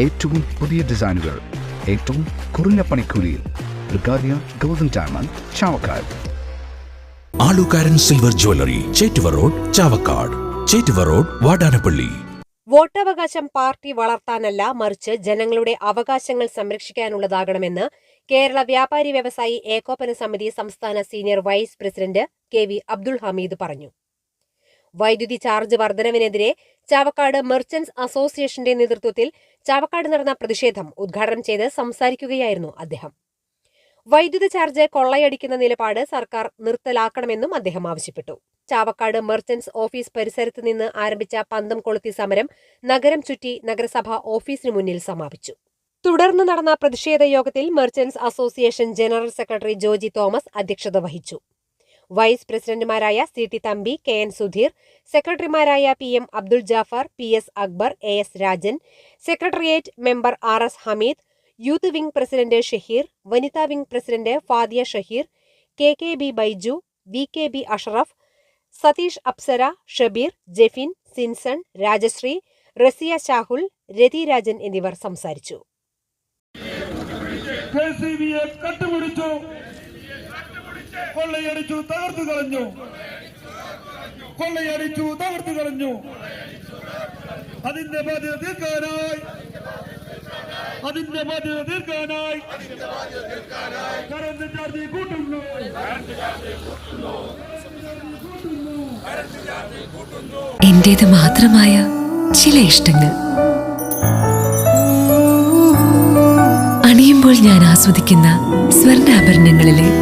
ഏറ്റവും പുതിയ ഡിസൈനുകൾ ഏറ്റവും കുറഞ്ഞ പണിക്കൂലിയിൽ ബ്രിഗാദിയ golden diamond Chavakkad. Alukkaran silver jewellery Chettuva road Chavakkad. Chettuva road Vadanappally. വോട്ടവകാശം പാർട്ടി വളർത്താനല്ല മറിച്ച് ജനങ്ങളുടെ അവകാശങ്ങൾ സംരക്ഷിക്കാനുള്ളതാകണമെന്ന് കേരള വ്യാപാരി വ്യവസായി ഏകോപന സമിതി സംസ്ഥാന senior vice president K V Abdul Hameed പറഞ്ഞു. വൈദ്യുതി ചാർജ് വർധനവിനെതിരെ ചാവക്കാട് മെർച്ചന്റ്സ് അസോസിയേഷന്റെ നേതൃത്വത്തിൽ ചാവക്കാട് നടന്ന പ്രതിഷേധം ഉദ്ഘാടനം ചെയ്ത് സംസാരിക്കുകയായിരുന്നു അദ്ദേഹം. വൈദ്യുതി ചാർജ് കൊള്ളയടിക്കുന്ന നിലപാട് സർക്കാർ നിർത്തലാക്കണമെന്നും അദ്ദേഹം ആവശ്യപ്പെട്ടു. ചാവക്കാട് മെർച്ചന്റ്സ് ഓഫീസ് പരിസരത്ത് നിന്ന് ആരംഭിച്ച പന്തം കൊളുത്തി സമരം നഗരം ചുറ്റി നഗരസഭ ഓഫീസിന് മുന്നിൽ സമാപിച്ചു. തുടർന്ന് നടന്ന പ്രതിഷേധ യോഗത്തിൽ merchants association general secretary Joji Thomas അധ്യക്ഷത വഹിച്ചു. വൈസ് പ്രസിഡന്റുമാരായ C T Thampi K N Sudheer സെക്രട്ടറിമാരായ P M Abdul Jaffar P S Akbar A S Rajan secretariat member R S Hameed youth wing president Shaheer വനിതാ wing president Fadiya Shaheer K K B Baiju V K B Ashraf Satheesh Apsara Shabeer Jefin Sinson Rajasree Rasiya Shahul Rathi Rajan എന്നിവർ സംസാരിച്ചു. കൊള്ളയടിച്ചു തകർത്തു കളഞ്ഞു. കൊള്ളയടിച്ചു തകർത്തു കളഞ്ഞു. അതിന്റെ ബാധ്യത തീർക്കാനായി. അതിന്റെ ബാധ്യത തീർക്കാനായി. കറന്റ് ചാർജ് കൂട്ടുന്നു. എന്റേത് മാത്രമായ ചില ഇഷ്ടങ്ങൾ. അണിയുമ്പോൾ ഞാൻ ആസ്വദിക്കുന്ന സ്വർണാഭരണങ്ങളിലെ